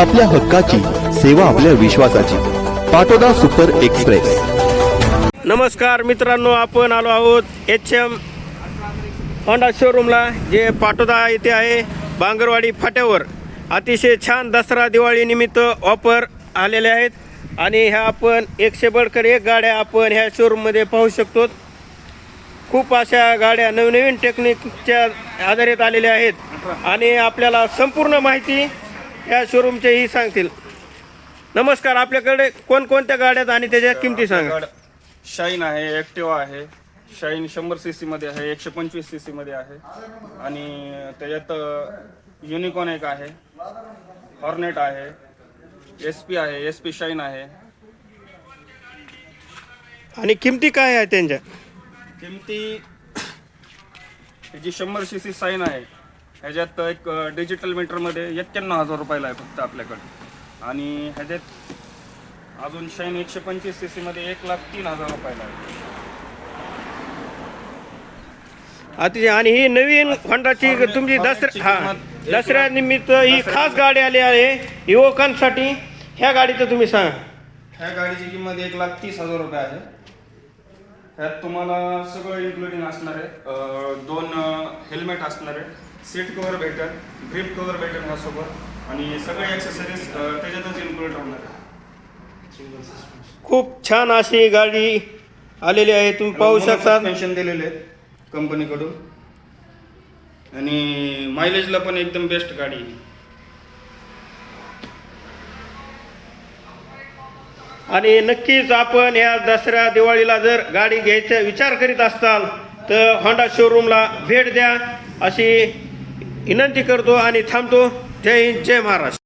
आपल्या हक्काची सेवा आपल्या विश्वासाची. Patoda super express. नमस्कार मित्रांनो आपण आलो आहोत एच एम होंडा शोरूमला जे पाटोदा येथे आहे बांगरवाडी फाट्यावर. अतिशय छान दसरा दिवाळी निमित्त ऑफर आलेले आहेत. आणि ह्या आपण एकशे बडकर एक गाड्या आपण ह्या शोरूममध्ये पाहू शकतो. खूप अशा गाड्या नवनवीन टेक्निकच्या आधारित आलेल्या आहेत. आणि आपल्याला संपूर्ण माहिती या शोरूमच्याही सांगतील. नमस्कार आपल्याकडे कोणकोणत्या गाड्यात आणि त्याच्या किमती सांगा. शाईन आहे ॲक्टिवा आहे शाईन शंभर सी सी मध्ये आहे एकशे पंचवीस सी सी मध्ये आहे. आणि त्याच्यात युनिकॉन एक आहे हॉर्नेट आहे एस पी आहे एस पी शाईन आहे. आणि किमती काय आहे त्यांच्या? किमती ही जी शंभर सी सी साईन आहे. ह्याच्यात एक डिजिटल मीटरमध्ये एक्क्याण्णव हजार रुपयाला आहे फक्त आपल्याकडे. आणि ह्याच्यात अजून शाईन एकशे पंचवीस सी सीमध्ये एक लाख तीन हजार रुपयाला आहे. अतिशय आणि ही नवीन होंडाची तुमची दसऱ्या हा दसऱ्या निमित्त ही खास गाडी आली आहे युवकांसाठी. ह्या गाडीचं तुम्ही सांगा. ह्या गाडीची किंमत एक लाख तीस हजार रुपये आहे. ह्यात तुम्हाला सगळं इन्क्लुडिंग असणार आहे. दोन हेल्मेट असणार आहे. सीट कव्हर भेटेल ग्रिप कव्हर भेटेल ह्यासोबत. आणि सगळे ॲक्सेसरीज त्याच्यातच इन्क्लूड राहणार आहे. खूप छान अशी गाडी आलेली आहे. तुम्ही पाहू शकता. पेन्शन दिलेले आहेत कंपनीकडून आणि मायलेजला पण एकदम बेस्ट गाडी आहे आणि नक्कीच आपण या दसऱ्या दिवाळीला जर गाडी घ्यायचा विचार करीत असाल तर होंडा शोरूमला भेट द्या. अशी विनंती करतो आणि थांबतो. जय हिंद जय महाराष्ट्र.